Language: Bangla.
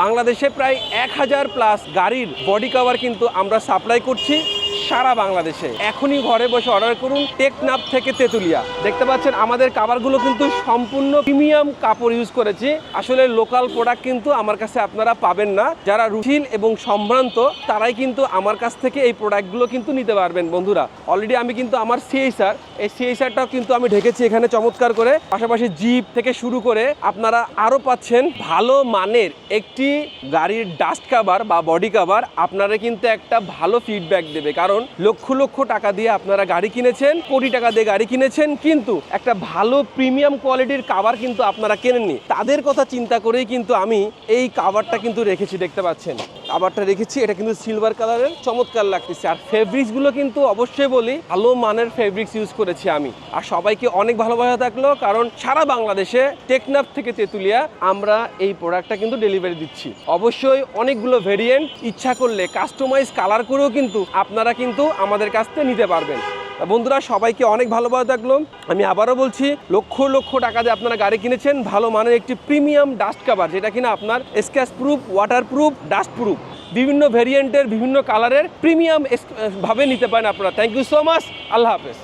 বাংলাদেশে প্রায় এক হাজার প্লাস গাড়ির বডি কাভার কিন্তু আমরা সাপ্লাই করছি। সারা বাংলাদেশে। এখনই ঘরে বসে অর্ডার করুন টেকনাফ থেকে তেতুলিয়া। দেখতে পাচ্ছেন আমাদের কাভারগুলো কিন্তু সম্পূর্ণ প্রিমিয়াম কাপড় ইউজ করেছি। আসলে লোকাল প্রোডাক্ট কিন্তু আমার কাছে আপনারা পাবেন না। যারা রুচিল এবং সম্ভ্রান্ত, তারাই কিন্তু আমার কাছ থেকে এই প্রোডাক্টগুলো কিন্তু নিতে পারবেন বন্ধুরা। অলরেডি আমি কিন্তু আমার সিএইচআর এই সিএইচআরটাও কিন্তু আমি ঢেকেছি এখানে চমৎকার করে। পাশাপাশি জিপ থেকে শুরু করে আপনারা আরও পাচ্ছেন ভালো মানের একটি গাড়ির ডাস্ট কাভার বা বডি কাভার আপনারা কিন্তু একটা ভালো ফিডব্যাক দেবে। কারণ লক্ষ লক্ষ টাকা দিয়ে আপনারা গাড়ি কিনেছেন, কোটি টাকা দিয়ে গাড়ি কিনেছেন, কিন্তু একটা ভালো প্রিমিয়াম কোয়ালিটির কাভার কিন্তু আপনারা কেনেননি। তাদের কথা চিন্তা করেই কিন্তু আমি এই কাভারটা কিন্তু রেখেছি, দেখতে পাচ্ছেন। কাভারটা রেখেছি, এটা কিন্তু সিলভার কালারের চমৎকার লাগতেছে। আর ফেব্রিক্সগুলো কিন্তু অবশ্যই বলি, ভালো মানের ফেব্রিক্স ইউজ করেছি আমি। আর সবাইকে অনেক ভালোবাসা থাকল, কারণ সারা বাংলাদেশে টেকনাফ থেকে তেঁতুলিয়া আমরা এই প্রোডাক্টটা কিন্তু ডেলিভারি দিচ্ছি। অবশ্যই অনেকগুলো ভেরিয়েন্ট ইচ্ছা করলে কাস্টমাইজ কালার করেও কিন্তু আপনারা কিন্তু আমাদের কাছ থেকে নিতে পারবেন। বন্ধুরা, সবাইকে অনেক ভালোভাবে থাকল। আমি আবারও বলছি, লক্ষ লক্ষ টাকা দিয়ে আপনারা গাড়ি কিনেছেন, ভালো মানের একটি প্রিমিয়াম ডাস্ট কাভার, যেটা কিনা আপনার scratch proof, water proof, dust proof, বিভিন্ন ভেরিয়েন্টের বিভিন্ন কালারের প্রিমিয়াম ভাবে নিতে পারেন আপনারা। থ্যাংক ইউ সো মাচ আল্লাহ হাফেজ।